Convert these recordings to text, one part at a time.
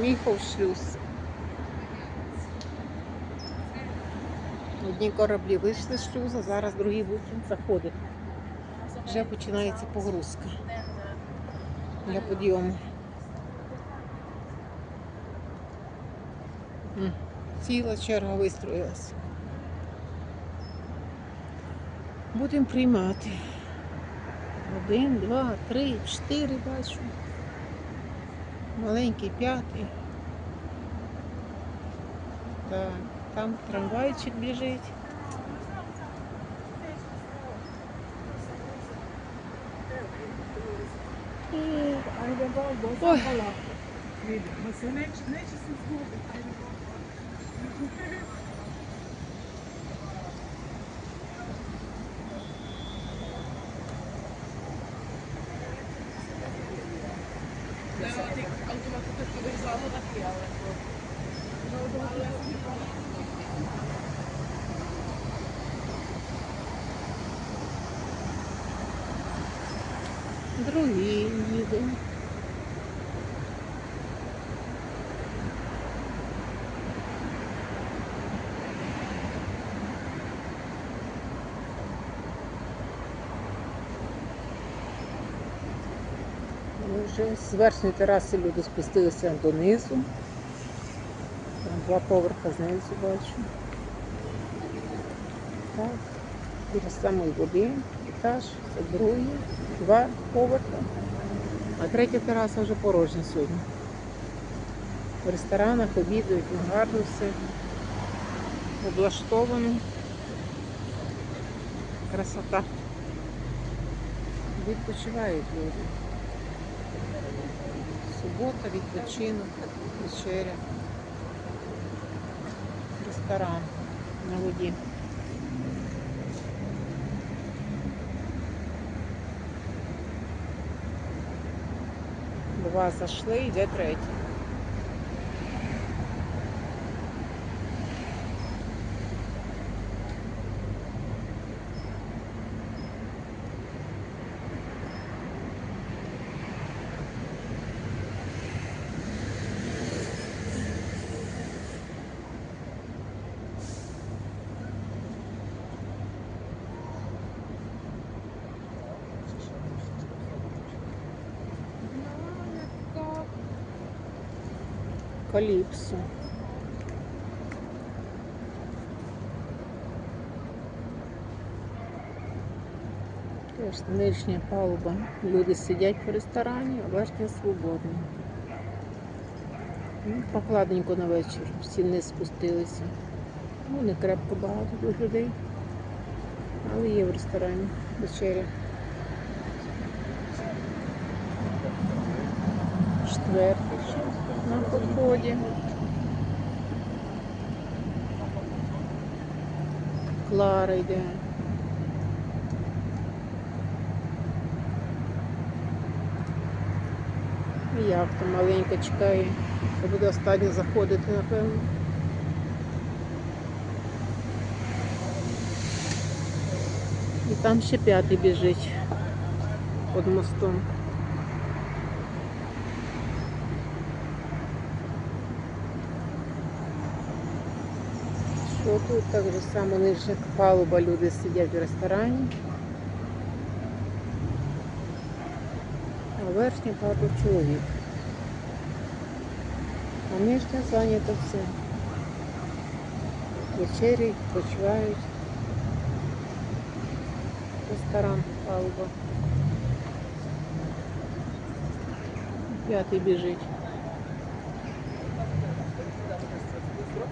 Міхов шлюз. Одні кораблі вийшли з шлюза, зараз другі будуть заходити. Вже починається погрузка для підйому. Ціла черга вистроїлась. Будемо приймати. Один, два, три, чотири бачу. Маленький п'ятий. Так, там трамвайчик біжить. Ой. Їдуть. Ми Вже з верхньої тераси люди спустилися донизу. Там два поверха знизу бачу. Так. Біля самої води, етаж, це другий, два поверха. А третя тераса вже порожня сьогодні. В ресторанах обідають, ну, гарно все облаштовано. Красота. Відпочивають люди. Субота, відпочинок, вечеря. Ресторан на воді. Два зашли, йде третій. Каліпсо. Теж нижня палуба. Люди сидять в ресторані, а верхня свободна. Ну, Покладненько на вечір. Всі вниз спустилися. Ну, не крепко багато тут людей. Але є в ресторані вечеря. Четвертий ще на підході. Клара йде. І Яхта маленька чекає. Це буде останнє заходити, напевно. І там ще п'ятий біжить під мостом. Що тут так же само нижня палуба, люди сидять в ресторані. А верхня багато чоловік. А нижня зайнято все. Вечері, почувають. Ресторан, палуба. П'ятий біжить. Там що внутрі?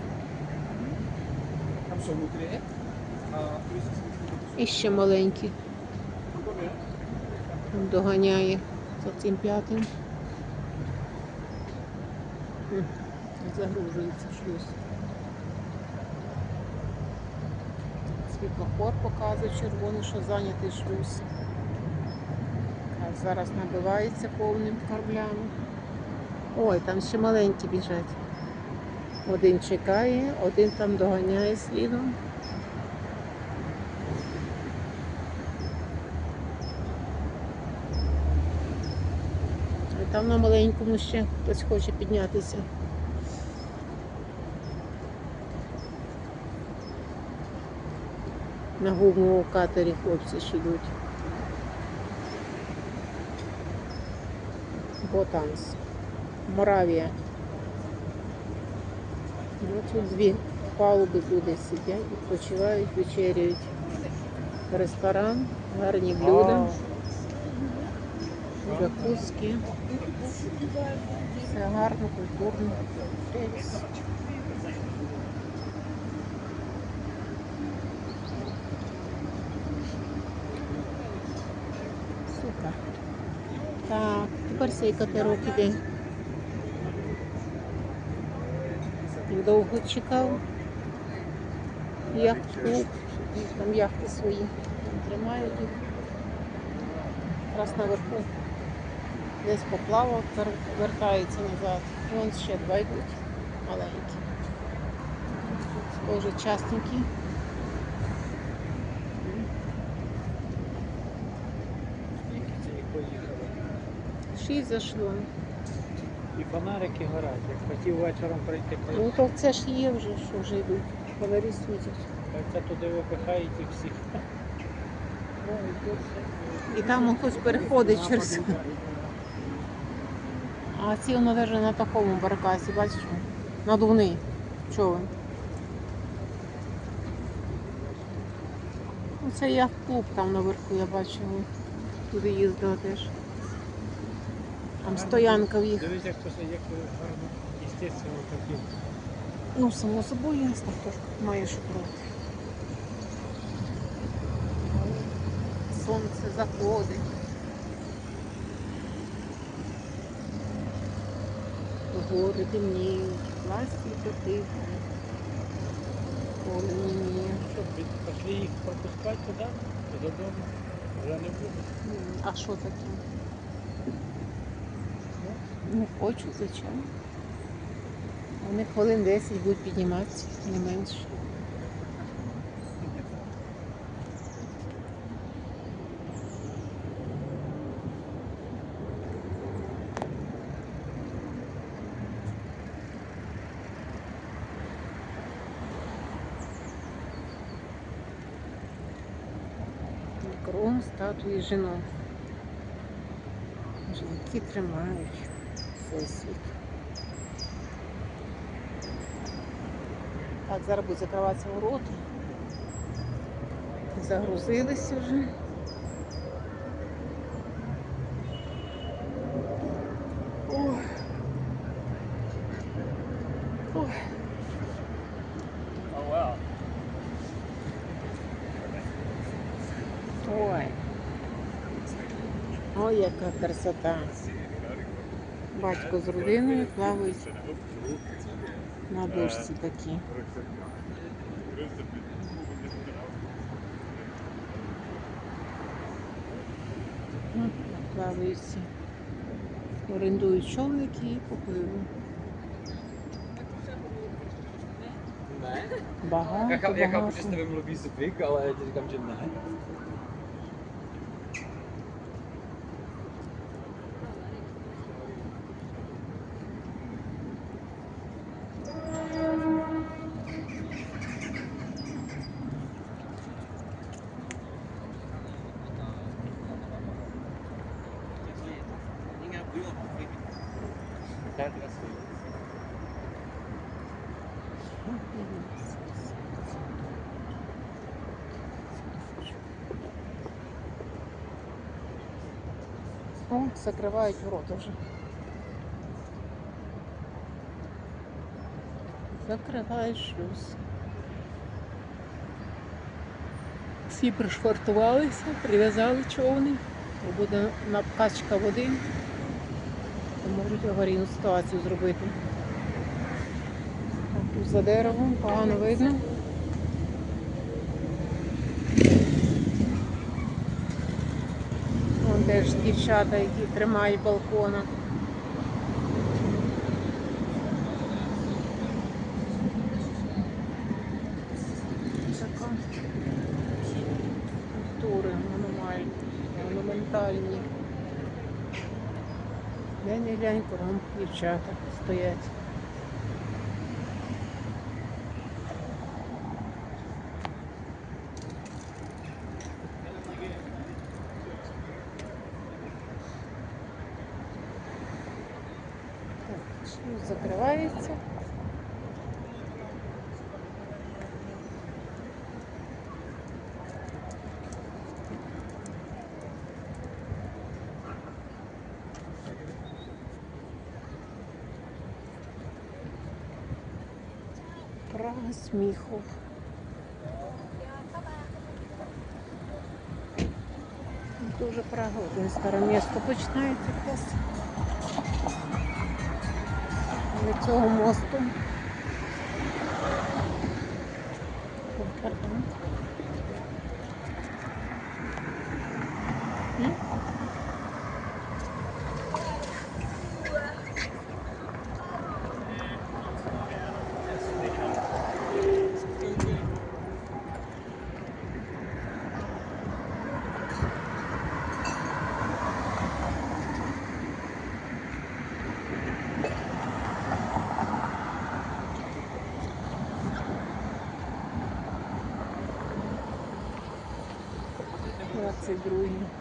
А, І ще маленький. Доганяє за цим п'ятим. Загружується шлюз. Світлофор показує червоний, що зайнятий шлюз. Зараз набивається повним кораблями. Ой, там ще маленькі біжать. Один чекає, один там доганяє слідом. І там на маленькому ще хтось хоче піднятися. На гумовому катері хлопці ще йдуть. Ботанс. Моравія. Тут дві палуби люди сидять, відпочивають, вечеряють. Ресторан, гарні блюда, закуски. Все гарно, культурно. Супер. Так, тепер цей катерок іде. Довго чекав. Яхт-клуб. Там яхти свої. Там тримають їх. Якраз наверху. Десь поплавав, вертається назад. Вон ще два йдуть маленькі. Схоже, поїхало? Шість зашло. І фонарики горять. Як хотів вечором прийти, Ну то це ж є вже, що вже йдуть. Фонарі світять. так це туди випихають і всіх. І там хтось переходить через. А ці воно навіть на такому баркасі, бачиш? Надувний човен. Ну, Це я клуб там наверху, я бачила. Туди їздила теж. Там стоянка в їх. Дивись, як це як гарно, естественно, такі. Ну, само собою ясно, хто ж має що. Сонце заходить. Гори темніють, ластівки тихо. Поле ніє. Що, пішли їх пропускати туди, додому. Вже не буде. А що таке? Не хочу, звичайно. Вони хвилин 10 будуть підніматися, не менше. Кром статуї жінок. Жінки тримають всесвіт. Так, зараз будуть закриватися ворота. Загрузилися вже. Ой. Ой. Ой. Ой, яка красота. Батько з родиною плавають на дошці такі. Ну, Плавають всі. Орендують човники і попливли. Ne? Багато, Já, chápu, já chápu, багато. že jste vymluví zvyk, ale já ti říkám, že ne. Так, красиво. О, закривають ворота вже. Закривають шлюз. Всі пришвартувалися, прив'язали човни. Буде накачка води. Можуть аварійну ситуацію зробити. А Тут за деревом погано видно. Вон теж дівчата, які тримають балкона. Така скульптури монументальні. Не глянь, кругом дівчата стоять. Так, шлюз закривається. Прага сміху. Дуже Прага, одне старе місто починається якраз від цього мосту. 22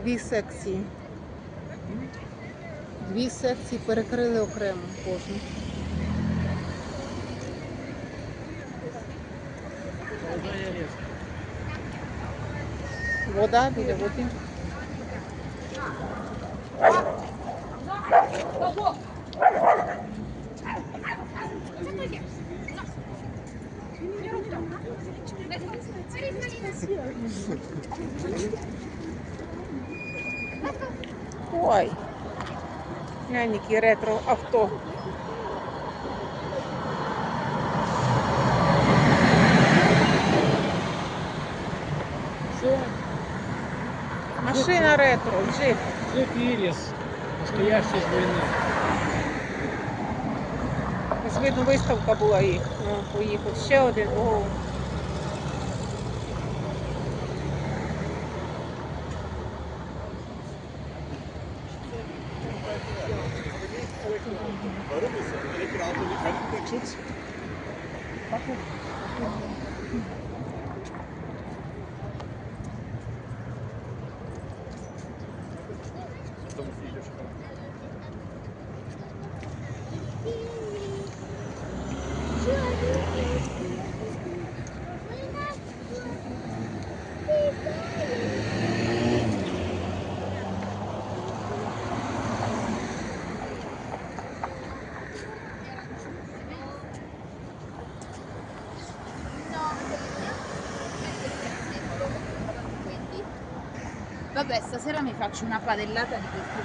Дві секції. Дві секції перекрили окремо кожну. Вода біля води. Ой. Глянь, які ретро авто. Це Машина ретро, джип. Джип Іріс, настоящий з війни. Ось видно, виставка була їх. Ну, поїхав. Ще один. О. budget Vabbè, stasera mi faccio una padellata di questi